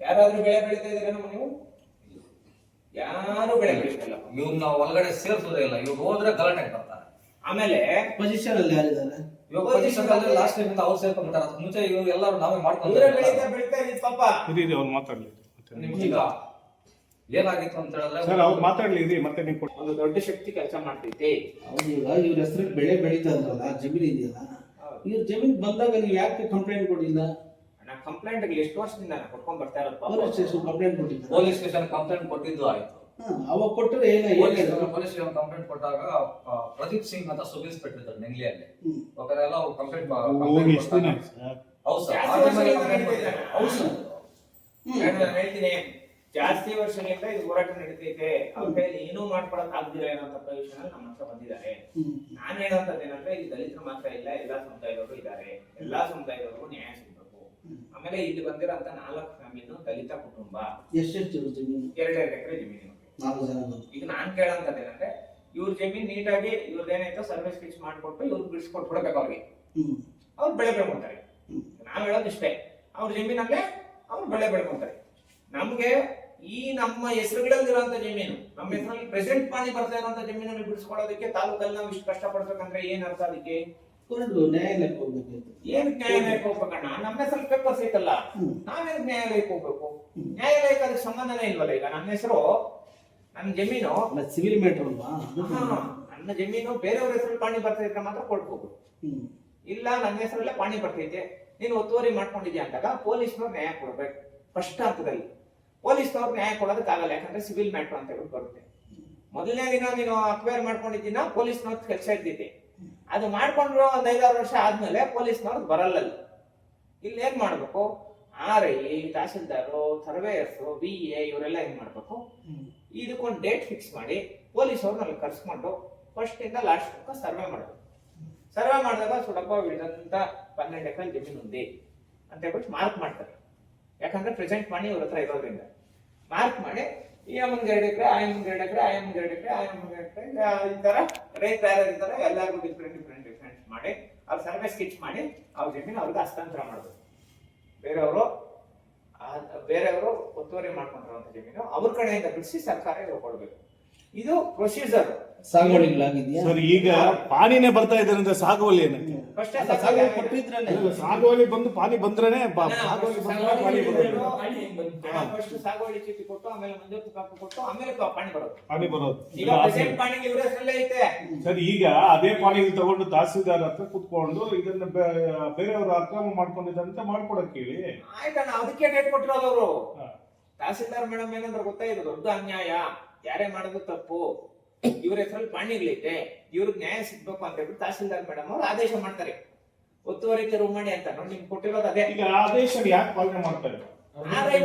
ಯಾರಾದ್ರೂ ಬೆಳೆ ಬೆಳೀತಾ ಇದ್ದೀರಾ ನಮ್ಮ ನೀವು? ಯಾರು ಬೆಳೆ ಬೆಳೀತಿಲ್ಲ. ನಾವು ಒಳಗಡೆ ಸೇರ್ಸೋದೇ ಇಲ್ಲ. ಇವ್ರು ಹೋದ್ರೆ ಗಲಾಟೆ ಬರ್ತಾರೆ. ಆಮೇಲೆ ಪೊಸಿಷನ್ ಅಲ್ಲಿ ಯಾರಿದ್ದಾರೆ ಇವಾಗ ಪೊಸಿಷನ್ ಅಲ್ಲಿ ಲಾಸ್ಟ್ ಟೈಮ್ ಅವ್ರು ಸೇರ್ಕೊಂಡ್ಬಿಟ್ಟಾರೆ. ಅದಕ್ಕೆ ಮುಂಚೆ ಇವ್ರು ಎಲ್ಲರೂ ನಾವೇ ಇವ್ರೇ ಮಾಡ್ಕೊಂಡ್ರೆ ಬೆಳೀತಾ ಬೆಳೀತಾ ಇದ್ದೀವಿ ಪಾಪ. ಇರಿ ಅವ್ರು ಮಾತಾಡ್ಲಿ. ಏನಾಗಿತ್ತು ಅಂತ ಹೇಳಿದ್ರೆ ಸರ್ ಅವ್ರು ಮಾತಾಡ್ಲಿ ಇರಿ ಮತ್ತೆ ನೀವು ಒಂದು ದೊಡ್ಡ ಶಕ್ತಿ ಕೆಲಸ ಮಾಡ್ತೈತಿ ಈಗ ಇವ್ರ ಹೆಸರು ಬೆಳೆ ಬೆಳೀತಾ ಇದ್ರಲ್ಲ ಜಮೀನ್ ಇದೆಯಲ್ಲ ಇವ್ರ ಜಮೀನ್ ಬಂದಾಗ ನೀವು ಯಾಕೆ ಕಂಪ್ಲೇಂಟ್ ಕೊಟ್ಟಿಲ್ಲ ನಾ ಕಂಪ್ಲೇಂಟ್ ಎಷ್ಟು ವರ್ಷದಿಂದ ನಾನು ಕೊಟ್ಕೊಂಡ್ ಬರ್ತಾ ಇರೋದು ಪಾಪ. ಪೊಲೀಸ್ ಸ್ಟೇಷನ್ ಕಂಪ್ಲೇಂಟ್ ಕೊಟ್ಟಿಲ್ಲ ಪೊಲೀಸ್ ಸ್ಟೇಷನ್ ಕಂಪ್ಲೇಂಟ್ ಕೊಟ್ಟಿದ್ದು ಆಯ್ತು. ಅವಾಗ ಕೊಟ್ಟರೆ ಏನ ಪೊಲೀಸ್ ಹೇಳಿದ್ರು ಪೊಲೀಸ್ ಸ್ಟೇಷನ್ ಕಂಪ್ಲೇಂಟ್ ಕೊಟ್ಟಾಗ ಆ, ಪ್ರದೀಪ್ ಸಿಂಗ್ ಅಂತ ಸಬ್ ಇನ್ಸ್ಪೆಕ್ಟರ್ ಇದ್ದಾರೆ ನೆಂಗ್ಲಿಯಲ್ಲಿ. ಹ್ಮ್. ಬೇಕಾದ್ರೆ ಎಲ್ಲ ಅವ್ರು ಕಂಪ್ಲೇಂಟ್ ಹೋಗಿ ಎಷ್ಟು ದಿನ ಆಯ್ತು ಹೌದು ಸರ್. ಜಾಸ್ತಿ ಆ time ಅಲ್ಲಿ ವರ್ಷಗಳಿಂದ complaint ಹೌದು ಸರ್. ನಾನು ನಾನು ಹೇಳ್ತೀನಿ ಜಾಸ್ತಿ ವರ್ಷಗಳಿಂದ ಇದು ಹೋರಾಟ ನಡೀತೈತೆ. ಅವ್ರ ಕೈಯಲ್ಲಿ ಏನೂ ಮಾಡ್ಕೊಳಕ್ ಆಗ್ದಿಲ್ಲ ಏನಂತ ವಿಷಯ ನಮ್ಮ ಹತ್ರ ಬಂದಿದ್ದಾರೆ. ಹ್ಮ್. ನಾನು ಹೇಳೋಂಥದ್ದು ಏನಂದ್ರೆ ಇಲ್ಲಿ ದಲಿತರು ಮಾತ್ರ ಇಲ್ಲ ಎಲ್ಲಾ ಸಮುದಾಯದವರು ಇದ್ದಾರೆ. ಎಲ್ಲಾ ಸಮುದಾಯದವರು ನ್ಯಾಯ ಸಿಗ್ಬೇಕು. ಆಮೇಲೆ ಇಲ್ಲಿ ಬಂದಿರೋಂತ ನಾಲ್ಕು ಫ್ಯಾಮಿಲಿ ದಲಿತ ಕುಟುಂಬ. ಎಷ್ಟೆಷ್ಟು ಇವ್ರ ಜಮೀನು? ಎರಡೆರಡು ಎಕರೆ ಜಮೀನು ನಾಲ್ಕು ಜನ ಈಗ ನಾನ್ ಏನಂದ್ರೆ ಇವ್ರ ಜಮೀನ್ ನೀಟಾಗಿ ಇವ್ರದ್ದೇನಾಯ್ತು ಸರ್ವಿಸ್ ಫಿಕ್ಸ್ ಮಾಡ್ಕೊಟ್ಟು ಇವ್ರು ಬಿಡಿಸ್ಕೊಟ್ಬಿಡ್ಬೇಕು ಅವ್ರಿಗೆ. ಅವ್ರು ಬೆಳೆ ಬೆಳ್ಕೊಂತಾರೆ. ನಾವ್ ಹೇಳೋದು ಇಷ್ಟೇ ಅವ್ರ ಜಮೀನಲ್ಲೇ ಅವ್ರು ಬೆಳೆ ಬೆಳ್ಕೊಂತಾರೆ. ನಮ್ಗೆ ಈ ನಮ್ಮ ಹೆಸರುಗಳಲ್ಲಿರುವಂತ ಜಮೀನು ನಮ್ಮ ಹೆಸರಲ್ಲಿ ಪ್ರೆಸೆಂಟ್ ಮಾಡಿ ಬರ್ತಾ ಇರುವಂತ ಜಮೀನಲ್ಲಿ ಬಿಡಿಸ್ಕೊಳ್ಳೋದಕ್ಕೆ ತಾಲೂಕಲ್ಲಿ ನಾವು ಇಷ್ಟು ಕಷ್ಟಪಡ್ಬೇಕಂದ್ರೆ ಏನ್ ಅರ್ಥ ಅದಕ್ಕೆ? ಕೊಂಡು ನ್ಯಾಯಾಲಯಕ್ಕೆ ಹೋಗ್ಬೇಕಾಯ್ತು ಏನ್ ನ್ಯಾಯಾಲಯಕ್ಕೆ ಹೋಗ್ಬೇಕಣ್ಣ ನಮ್ಮ ಹೆಸರು ಪೇಪರ್ಸ್ ಐತಲ್ಲ. ನಾವೇನ್ ನ್ಯಾಯಾಲಯಕ್ಕೆ ಹೋಗ್ಬೇಕು. ನ್ಯಾಯಾಲಯಕ್ಕೆ ಅದಕ್ಕೆ ಸಂಬಂಧನೇ ಇಲ್ವಲ್ಲ ಈಗ? ನನ್ನ ಹೆಸರು ನನ್ನ ಜಮೀನು. ಸಿವಿಲ್ ಮ್ಯಾಟರ್ ಅಲ್ವಾ? ನನ್ನ ಜಮೀನು ಬೇರೆಯವ್ರ ಹೆಸರಲ್ಲಿ ಪಾಣಿ ಬರ್ತಾ ಇದ್ರೆ ಮಾತ್ರ ಕೊಡ್ಬೋದು ಇಲ್ಲ ನನ್ನ ಹೆಸರಲ್ಲೇ ಪಾಣಿ ಬರ್ತೈತೆ. ನೀನು ಒತ್ತುವರಿ ಮಾಡ್ಕೊಂಡಿದ್ಯಾ ಅಂದಾಗ ಪೊಲೀಸ್ನವ್ರು ನ್ಯಾಯ ಕೊಡ್ಬೇಕು. ಫಸ್ಟ್ ಹಂತದಲ್ಲಿ. ಪೊಲೀಸ್ನವ್ರು ನ್ಯಾಯ ಕೊಡೋದಕ್ಕಾಗಲ್ಲ ಯಾಕಂದ್ರೆ ಸಿವಿಲ್ ಮ್ಯಾಟ್ರ್ ಅಂತ ಹೇಳಿ ಬರುತ್ತೆ. ಮೊದಲನೇ ದಿನ ನೀನು ಅಕ್ವೈರ್ ಮಾಡ್ಕೊಂಡಿದ್ದೀನ? ಪೊಲೀಸ್ನವ್ರ ಕೆಲಸ ಇರ್ತೈತೆ ಅದು ಮಾಡ್ಕೊಂಡ್ರು ಒಂದ್ ಐದಾರು ವರ್ಷ ಆದ್ಮೇಲೆ ಪೊಲೀಸ್ನವ್ರು ಬರಲ್ಲ ಅಲ್ಲಿ. ಇಲ್ಲಿ ಏನ್ ಮಾಡ್ಬೇಕು? R I tahsildar surveyors B A ಇವರೆಲ್ಲ ಏನ್ ಮಾಡ್ಬೇಕು. ಇದಕ್ಕೊಂದು ಡೇಟ್ ಫಿಕ್ಸ್ ಮಾಡಿ ಪೊಲೀಸ್ ಅವ್ರನ್ನ ಅಲ್ಲಿ ಕರ್ಸ್ಕೊಂಡು ಫಸ್ಟ್ ಇಂದ ಲಾಸ್ಟ್ ತನಕ ಸರ್ವೆ ಮಾಡಬೇಕು. ಸರ್ವೆ ಮಾಡಿದಾಗ ಸುಡಪ್ಪ ಉಳಿದಂತ ಪನ್ನೆಂಡು ಎಕರೆ ಜಮೀನು ఉంది ಅಂತ ಹೇಳ್ಬಿಟ್ಟು ಮಾರ್ಕ್ ಮಾಡ್ತಾರೆ. ಯಾಕಂದ್ರೆ ಪ್ರೆಸೆಂಟ್ ಮಾಡಿ ಇವ್ರ ಹತ್ರ ಇರೋದ್ರಿಂದ. ಮಾರ್ಕ್ ಮಾಡಿ ಈ ಅಮ್ಮನ್ಗೆ ಎರಡು ಎಕರೆ ಆ ಅಮ್ಮನ್ಗೆ ಎರಡು ಎಕರೆ ಆ ಅಮ್ಮನ್ಗೆ ಎರಡು ಎಕರೆ ಆ ಅಮ್ಮನ್ಗೆ ಎರಡು ಎಕರೆ ಈ ತರ ರೈತ ಯಾರು ಇರ್ತಾರೆ ಎಲ್ಲರಿಗೂ ಡಿಫ್ರೆಂಟ್ ಡಿಫ್ರೆಂಟ್ ಡಿಫ್ರೆಂಟ್ ಮಾಡಿ ಅವ್ರ ಸರ್ವೆ ಸ್ಕಿಚ್ ಮಾಡಿ ಅವ್ರ ಜಮೀನು ಅವ್ರಿಗೆ ಹಸ್ತಾಂತರ ಮಾಡೋದು. ಬೇರೆಯವರು ಬೇರೆಯವರು ಒತ್ತುವರಿ ಮಾಡ್ಕೊಂಡಿರುವಂಥ ಜಮೀನು ಅವ್ರ ಕಡೆಯಿಂದ ಬಿಡಿಸಿ ಸರ್ಕಾರ ಇವ್ರು ಕೊಡ್ಬೇಕು. ಇದು ಪ್ರೊಸೀಜರ್ ಸಾಗುವಳಿ ಸರ್ ಈಗ ಪಾನಿನೇ ಬರ್ತಾ ಇದ್ದಾರೆ ಅಂದ್ರೆ ಸಾಗುವಳಿ ಏನಕ್ಕೆ? ಕೊಟ್ಟಿದ್ರೇನೆ ಬಂದು ಪಾನಿ ಬಂದ್ರೇನೆ ಬಾ- ಸಾಗುವಳಿ ಬಂದ್ರೆ ಪಾನಿ ಬರೋದು ಫಸ್ಟ್ ಸಾಗುವಳಿ ಚೀಟಿ ಕೊಟ್ಟು ಆಮೇಲೆ ಕಾಪಿ ಕೊಟ್ಟು ಆಮೇಲೆ ಪಾಣಿ ಬರೋದು. ಬರೋದು. ಈಗ ಇಲ್ಲ, ಪ್ರೆಸೆಂಟ್ ಪಾಣಿಗೆ ಇವ್ರ ಹೆಸರಲ್ಲೇ ಐತೆ. ಸರ್ ಈಗ ಅದೇ ಪಾಣಿ ತಗೊಂಡು ತಹಸೀಲ್ದಾರ್ ಹತ್ರ ಕುತ್ಕೊಂಡು ಇದನ್ನ ಬೇರೆಯವರು ಅಕ್ರಮ ಮಾಡ್ಕೊಂಡಿದ್ದಂತ ಮಾಡ್ಕೊಡಕ್ ಹೇಳಿ. ಆಯ್ತಣ್ಣ ಅದಕ್ಕೆ ಡೇಟ್ ಕೊಟ್ಟಿರೋದು ಅವರು. ತಹಸೀಲ್ದಾರ್ ಮೇಡಮ್ ಏನಂದ್ರೆ ಗೊತ್ತಾ ಇದು ದೊಡ್ಡ ಅನ್ಯಾಯ. ಯಾರೇ ಮಾಡೋದು ತಪ್ಪು. ಇವ್ರ ಹೆಸರಲ್ಲಿ ಪಾಣಿಗಳೈತೆ ಇವ್ರಿಗೆ ನ್ಯಾಯ ಸಿಗ್ಬೇಕು ಅಂತ ಹೇಳಿ ತಹಸೀಲ್ದಾರ್ ಮೇಡಮ್ ಅವ್ರು ಆದೇಶ ಮಾಡ್ತಾರೆ. ಒತ್ತುವರಿ ರೂಮಣಿ ಅಂತ. ನಿಮ್ಗೆ ಕೊಟ್ಟಿರೋದು ಅದೇ. ಈಗ ಆದೇಶ ಯಾಕೆ ಪಾಲನೆ ಮಾಡ್ತಾ ಮಾಡ್ತಾರೆ. ಯಾಕೆ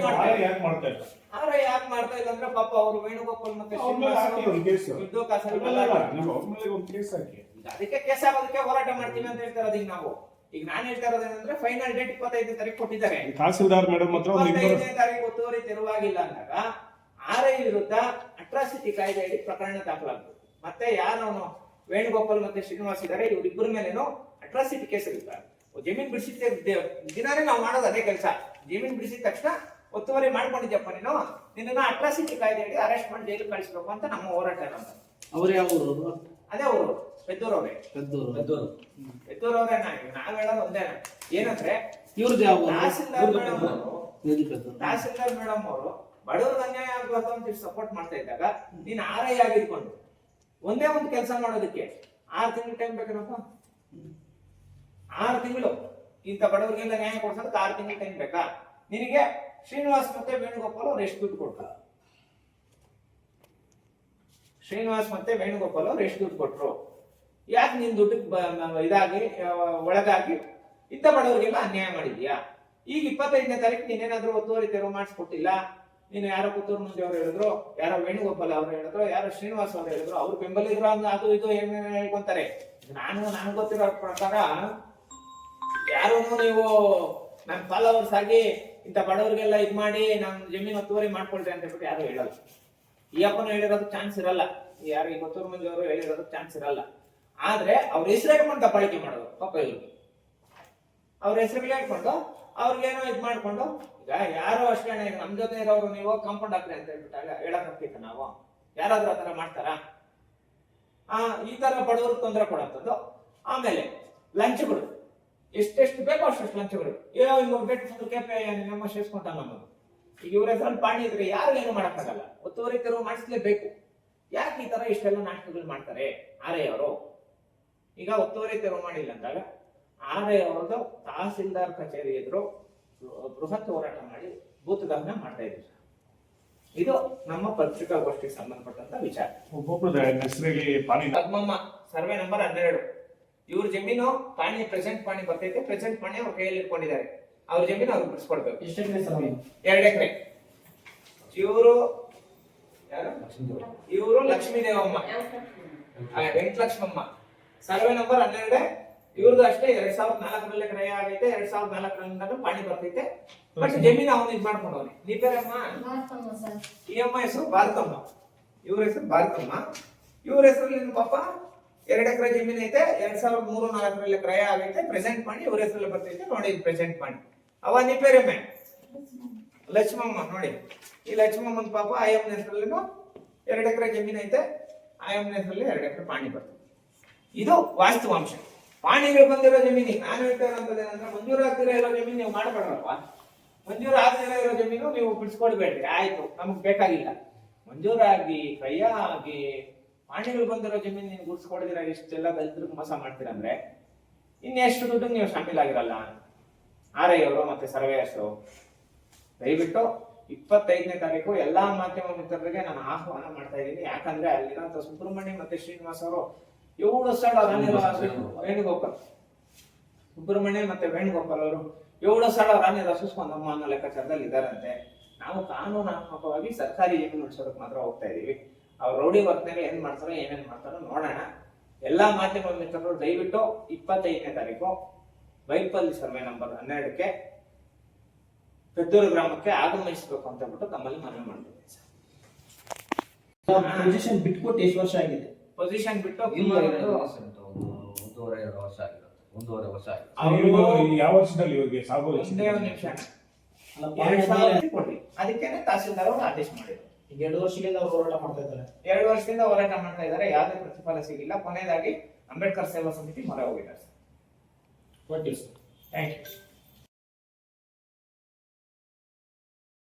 ಮಾಡ್ತಾ ಇಲ್ಲ ಆದ್ರೆ ಯಾಕೆ ಮಾಡ್ತಾ ಇಲ್ಲ ಅಂದ್ರೆ ಪಾಪ ಅವರು ವೇಣುಗೋಪಾಲ್ ಮತ್ತೆ ಕೇಸ್. ಹಾಕಿ. ಅದಕ್ಕೆ ಕೇಸ್ ಆಗೋದಕ್ಕೆ ಹೋರಾಟ ಮಾಡ್ತೀವಿ ಅಂತ ಹೇಳ್ತಾರೆ ಅದೀಗ ನಾವು. ಈಗ ನಾನು ಹೇಳ್ತಾ ಇರೋದೇನಂದ್ರೆ ಫೈನಲ್ ಡೇಟ್ ಇಪ್ಪತ್ತೈದನೇ ತಾರೀಕು ಕೊಟ್ಟಿದ್ದಾರೆ. ತಹಸೀಲ್ದಾರ್ ಮೇಡಮ್ ಹತ್ರ ಇಪ್ಪತ್ತೈದನೇ ತಾರೀಕು ಒತ್ತುವರಿ ತೆರವಾಗಿಲ್ಲ ಅಂದಾಗ ಆರ್ ಐ ವಿರುದ್ಧ ಅಟ್ರಾಸಿಟಿ ಕಾಯ್ದೆ ಅಡಿ ಪ್ರಕರಣ ದಾಖಲಾಗ್ತದೆ ಮತ್ತೆ ಯಾರು ಅವನು? ವೇಣುಗೋಪಾಲ್ ಮತ್ತೆ ಶ್ರೀನಿವಾಸ್ ಇದ್ದಾರೆ ಇವರಿಬ್ಬರ ಮೇಲೇನು ಅಟ್ರಾಸಿಟಿ ಕೇಸ್ ಇರುತ್ತೆ. ಜಮೀನ್ ಬಿಡಿಸಿದ್ದೆ ದಿನಾನೇ ನಾವು ಮಾಡೋದು ಅದೇ ಕೆಲಸ. ಜಮೀನ್ ಬಿಡಿಸಿದ ತಕ್ಷಣ ಒತ್ತುವರಿ ಮಾಡ್ಕೊಂಡಿದ್ಯಪ್ಪ ನೀನು? ನಿನ್ನ ಅಟ್ರಾಸಿಟಿ ಕಾಯ್ದೆ ಹೇಳಿ ಅರೆಸ್ಟ್ ಮಾಡಿ ಜೈಲಿಗೆ ಕಳಿಸ್ಬೇಕು ಅಂತ ನಮ್ಮ ಹೋರಾಟ ನಮ್ಮ ಅವ್ರು ಯಾವ ಊರವರು ಅದೇ ಅವರು ಅವರೇ ಪೆದ್ದೂರು. ಪೆದ್ದೂರು. ಪೆದ್ದೂರು ಅವರೇ ನಾವು ಹೇಳೋದು ಒಂದೇ ಏನಂದ್ರೆ ಇವ್ರದ್ದು ಯಾವ ತಹಸೀಲ್ದಾರ್ ಮೇಡಮ್ ಅವರು ಪೆದ್ದೂರು? ತಹಸೀಲ್ದಾರ್ ಮೇಡಮ್ ಅವರು ಬಡವ್ರಿಗೆ ಅನ್ಯಾಯ ಆಗ್ಬಾರ್ದು ಅಂತ ಸಪೋರ್ಟ್ ಮಾಡ್ತಾ ಇದ್ದಾಗ ನೀನ್ ಆರ್ ಐ ಆಗಿದ್ಕೊಂಡು ಒಂದೇ ಒಂದು ಕೆಲಸ ಮಾಡೋದಕ್ಕೆ ಆರು ತಿಂಗಳು ಟೈಮ್ ಬೇಕೇನಪ್ಪ? ಆರು ತಿಂಗಳು. ಇಂಥ ಬಡವರಿಗೆಲ್ಲ ನ್ಯಾಯ ಕೊಡ್ಸೋದಕ್ಕೆ ಆರು ತಿಂಗಳು ಟೈಮ್ ಬೇಕಾ? ನಿನಗೆ ಶ್ರೀನಿವಾಸ್ ಮತ್ತೆ ವೇಣುಗೋಪಾಲ್ ಅವ್ರು ಎಷ್ಟು ದುಡ್ಡು ಕೊಡ್ತಾರೆ ಶ್ರೀನಿವಾಸ್ ಮತ್ತೆ ವೇಣುಗೋಪಾಲ್ ಅವ್ರು ಎಷ್ಟು ದುಡ್ಡು ಕೊಟ್ರು? ಯಾಕೆ ನಿನ್ ದುಡ್ಡು ಇದಾಗಿ ಒಳಗಾಗಿ ಇಂಥ ಬಡವರಿಗೆಲ್ಲ ಅನ್ಯಾಯ ಮಾಡಿದ್ಯಾ ಈಗ ಇಪ್ಪತ್ತೈದನೇ ತಾರೀಕು ನೀನೇನಾದ್ರೂ ಒತ್ತುವರಿ ತೆರವು ಮಾಡಿಸ್ಕೊಟ್ಟಿಲ್ಲ? ನೀನು ಯಾರೋ ಪುತ್ತೂರು ಮುಂದೆ ಅವ್ರು ಹೇಳಿದ್ರು, ಯಾರೋ ವೇಣುಗೋಪಾಲ್ ಅವ್ರು ಹೇಳಿದ್ರು, ಯಾರೋ ಶ್ರೀನಿವಾಸ್ ಅವ್ರು ಹೇಳಿದ್ರು, ಅವ್ರು ಬೆಂಬಲಿಗರು ಅದು ಇದು ಏನೇನು ಹೇಳ್ಕೊಂತಾರೆ. ನಾನು ನನಗೆ ಗೊತ್ತಿರೋ ಪ್ರಕಾರ ಯಾರು ನೀವು? ನನ್ನ ಫಾಲೋವರ್ಸ್ ಆಗಿ ಇಂಥ ಬಡವರಿಗೆಲ್ಲ ಇದು ಮಾಡಿ ನಮ್ಮ ಜಮೀನು ಒತ್ತುವರಿ ಮಾಡ್ಕೊಳ್ರಿ ಅಂತ ಹೇಳ್ಬಿಟ್ಟು ಯಾರು ಹೇಳಲ್ಲ. ಈ ಅಪ್ಪನ ಹೇಳಿರೋದು ಚಾನ್ಸ್ ಇರಲ್ಲ. ಯಾರು ಈ ಕೊತ್ತೂರು ಮಂದಿ ಅವರು ಹೇಳಿರೋದು ಚಾನ್ಸ್ ಇರಲ್ಲ. ಆದ್ರೆ ಅವ್ರ ಹೆಸರು ಹೇಳ್ಕೊಂಡು ದಬ್ಬಾಳಿಕೆ ಮಾಡೋದು, ಪಾಪ ಇವ್ರಿಗೆ ಅವ್ರ ಹೆಸರುಗಳು ಹೇಳ್ಕೊಂಡು ಅವ್ರಿಗೇನೋ ಇದು ಮಾಡ್ಕೊಂಡು, ಈಗ ಯಾರು ಅಷ್ಟೇ ನಮ್ಮ ಜೊತೆ ಇರೋರು ನೀವು ಕಾಂಪೌಂಡ್ ಹಾಕ್ರಿ ಅಂತ ಹೇಳ್ಬಿಟ್ಟು ಆಗ್ತೈತೆ ನಾವು? ಯಾರಾದ್ರೂ ಆತರ ಮಾಡ್ತಾರಾ? ಆ, ಈ ತರ ಬಡವ್ರಿಗೆ ತೊಂದರೆ ಕೊಡೋಂಥದ್ದು ಆಮೇಲೆ ಲಂಚ್ಗಳು ಎಷ್ಟೆಷ್ಟು ಬೇಕೋ ಅಷ್ಟು ಲಂಚಗಳು ಏನೋ ಇವ್ರು ಬೆಟ್ಟು ಕೆಪೆ ನಮ್ಮ ಸೇರಿಸ್ಕೊಂಡಲ್ಲ ನಮ್ಮದು ಈಗ ಇವರೇ ಸ್ವಲ್ಪ ಪಾಣಿ ಇದ್ರೆ ಯಾರು ಏನು ಮಾಡೋಕ್ಕಾಗಲ್ಲ ಒತ್ತುವರಿ ತೆರವು ಮಾಡಿಸ್ಲೇಬೇಕು ಯಾಕೆ ಈ ತರ ಇಷ್ಟೆಲ್ಲ ನಾಟಕಗಳು ಮಾಡ್ತಾರೆ ಆರೆಯವರು ಈಗ ಒತ್ತುವರಿ ತೆರವು ಮಾಡಿಲ್ಲ ಅಂದಾಗ ಆರೆಯವರದು ತಹಸೀಲ್ದಾರ್ ಕಚೇರಿ ಎದುರು ಬೃಹತ್ ಹೋರಾಟ ಮಾಡಿ ಬೂತ್ ದಹನ ಮಾಡ್ತಾ ಇದ್ರು ಇದು ನಮ್ಮ ಪತ್ರಿಕಾಗೋಷ್ಠಿಗೆ ಸಂಬಂಧಪಟ್ಟಂತ ವಿಚಾರ ಪದ್ಮಮ್ಮ ಸರ್ವೆ ನಂಬರ್ ಹನ್ನೆರಡು ಇವ್ರ ಜಮೀನು ಪಾಣಿ ಪ್ರೆಸೆಂಟ್ ಪಾಣಿ ಬರ್ತೈತೆ ಪ್ರೆಸೆಂಟ್ ಪಾಣಿ ಅವ್ರ ಕೈಯಲ್ಲಿ ಇಟ್ಕೊಂಡಿದ್ದಾರೆ. ಅವ್ರ ಜಮೀನು ಅವ್ರು ಬಿಡಿಸ್ಕೊಡ್ಬೇಕು. ಎರಡು ಎಕರೆ. ಇವರು ಯಾರು? ಇವರು ಲಕ್ಷ್ಮೀ ದೇವಮ್ಮ ಎಂಟು ಲಕ್ಷ್ಮಮ್ಮ ಸರ್ವೆ ನಂಬರ್ ಹನ್ನೆರಡೆ. ಇವ್ರದ್ದು ಅಷ್ಟೇ ಎರಡ್ ಸಾವಿರದ ನಾಲ್ಕರಲ್ಲಿ ಕ್ರಯ ಆಗೈತೆ ಎರಡ್ ಸಾವಿರದ ನಾಲ್ಕರಿಂದ ಪಾಣಿ ಬರ್ತೈತೆ. ಬಟ್ ಜಮೀನು ಅವನು ಇದ್ ಮಾಡ್ಕೊಂಡವನೆ. ನೀ ಬೇರಮ್ಮ? ಈ ಅಮ್ಮ ಹೆಸರು ಭಾರತಮ್ಮ. ಇವ್ರ ಹೆಸರು ಭಾರತಮ್ಮ. ಇವ್ರ ಹೆಸರಲ್ಲಿ ಪಾಪ? ಎರಡ್ ಎಕರೆ ಜಮೀನ್ ಐತೆ, ಎರಡ್ ಸಾವಿರದ ಮೂರು ನಾಲ್ಕರಲ್ಲಿ ಕ್ರಯ ಆಗೈತೆ ಪ್ರೆಸೆಂಟ್ ಮಾಡಿ, ಇವ್ರ ಹೆಸರಲ್ಲಿ ಬರ್ತೈತೆ, ನೋಡಿ ಪ್ರೆಸೆಂಟ್ ಮಾಡಿ. ಅವ ನಿಪೇರಿ ಬೇರೆಮ್ಮೆ ಲಕ್ಷ್ಮಮ್ಮ, ನೋಡಿ. ಈ ಲಕ್ಷ್ಮಮ್ಮನ ಪಾಪ ಆಯಮ್ಮನ ಹೆಸರಲ್ಲಿನೂ ಎರಡು ಎಕರೆ ಜಮೀನ್ ಐತೆ, ಆಯಮ್ಮನ ಹೆಸರಲ್ಲಿ ಎರಡು ಎಕರೆ ಪಾಣಿ ಬರ್ತದೆ ಇದು ವಾಸ್ತವಾಂಶ. ಪಾಣಿಗಳು ಬಂದಿರೋ ಜಮೀನಿ, ನಾನು ಇರೋಂಥದ್ದು ಏನಂದ್ರೆ ಮಂಜೂರಾತಿರೋ ಇರೋ ಜಮೀನು ನೀವು ಮಾಡಬೇಡ್ರಪ್ಪ ಮಂಜೂರಾಗದಿರೋ ಇರೋ ಜಮೀನು ನೀವು ಬಿಡಿಸ್ಕೊಡ್ಬೇಡ್ರಿ, ಆಯ್ತು, ನಮಗೆ ಬೇಕಾಗಿಲ್ಲ. ಮಂಜೂರಾಗಿ, ಕ್ರಯ ಆಗಿ ಪಾಣಿಗಳು ಬಂದಿರೋ ಜಮೀನು ನೀವು ಗುಡ್ಸ್ಕೊಡಿದಿರ ಇಷ್ಟೆಲ್ಲ ದಲಿತರಿಗೆ ಮೋಸ ಮಾಡ್ತೀರಂದ್ರೆ ಇನ್ನೆಷ್ಟು ದುಡ್ಡು ನೀವು ಶಾಮೀಲಾಗಿರಲ್ಲ ಆರ್ ಐ ಅವರು ಮತ್ತೆ ಸರ್ವೇಯರ್ಸು. ದಯವಿಟ್ಟು ಇಪ್ಪತ್ತೈದನೇ ತಾರೀಕು ಎಲ್ಲಾ ಮಾಧ್ಯಮ ಮಿತ್ರರಿಗೆ ನಾನು ಆಹ್ವಾನ ಮಾಡ್ತಾ ಇದ್ದೀನಿ. ಯಾಕಂದ್ರೆ ಅಲ್ಲಿರೋ ಸುಬ್ರಹ್ಮಣ್ಯ ಮತ್ತೆ ಶ್ರೀನಿವಾಸ್ ಅವರು ಏಳು ರಾಣಿ ವೇಣುಗೋಪಾಲ್. ಸುಬ್ರಹ್ಮಣ್ಯ ಮತ್ತೆ ವೇಣುಗೋಪಾಲ್ ಅವರು ಏಳು ಸ್ಥಳ ರಾಣಿ ರಸಿಸ್ಕೊಂಡಮ್ಮ ಅನ್ನೋ ಲೆಕ್ಕಾಚಾರದಲ್ಲಿ ಇದ್ದಾರಂತೆ ನಾವು ಕಾನೂನಾತ್ಮಕವಾಗಿ ಸರ್ಕಾರಿ ಜಮೀನು ಉಳಿಸೋದಕ್ಕೆ ಮಾತ್ರ ಹೋಗ್ತಾ ಇದೀವಿ. ಅವ್ರ ರೌಡಿ ವರ್ತನೆಗೆ ಏನ್ ಮಾಡ್ತಾರೋ ಏನೇನ್ ಮಾಡ್ತಾರೋ ನೋಡೋಣ. ಎಲ್ಲಾ ಮಾಧ್ಯಮ ಮಿತ್ರರು ದಯವಿಟ್ಟು ಇಪ್ಪತ್ತೈದನೇ ತಾರೀಕು ವೈಪಲ್ ಸರ್ವೆ ನಂಬರ್ ಹನ್ನೆರಡಕ್ಕೆ ಪೆದ್ದೂರು ಗ್ರಾಮಕ್ಕೆ ಆಗಮಿಸಬೇಕು ಅಂತ ಹೇಳ್ಬಿಟ್ಟು ತಮ್ಮಲ್ಲಿ ಮನವಿ ಮಾಡ್ತೀನಿ ಪೊಸಿಷನ್ ಬಿಟ್ಕೊಟ್ಟು ಎಷ್ಟು ವರ್ಷ ಆಗಿದೆ? ಪೊಸಿಷನ್ ಬಿಟ್ಟು ಒಂದೂವರೆ ಎರಡು ವರ್ಷ ಆಗಿರುತ್ತೆ ಒಂದೂವರೆ ವರ್ಷ ಆಗಿದೆ. ಅವ್ರು ಇವ್ರು ಯಾವ ವರ್ಷದಲ್ಲಿ ಇವ್ರಿಗೆ ಸಾಗೋ ಒಂದೇ ಒಂದು ನಿಮಿಷ ಅಲ್ಲ ಎರಡ್ ಪಾಣಿ ಸಾವಿರ ಕೊಡ್ರಿ. ಅದಕ್ಕೇನೆ ತಹಸೀಲ್ದಾರ್ ಅವರು ಆದೇಶ ಮಾಡಿದ್ರು. ಈಗ ಎರಡು ವರ್ಷದಿಂದ ಅವರು ಹೋರಾಟ ಮಾಡ್ತಾ ಇದ್ದಾರೆ. ಎರಡು ವರ್ಷದಿಂದ ಹೋರಾಟ ಮಾಡ್ತಾ ಇದ್ದಾರೆ. ಯಾವುದೇ ಪ್ರತಿಫಲ ಸಿಗಿಲ್ಲ. ಕೊನೆಯದಾಗಿ ಅಂಬೇಡ್ಕರ್ ಸೇವಾ ಸಮಿತಿ ಮೊರೆ ಹೋಗಿದ್ದಾರೆ. Okay sir thank you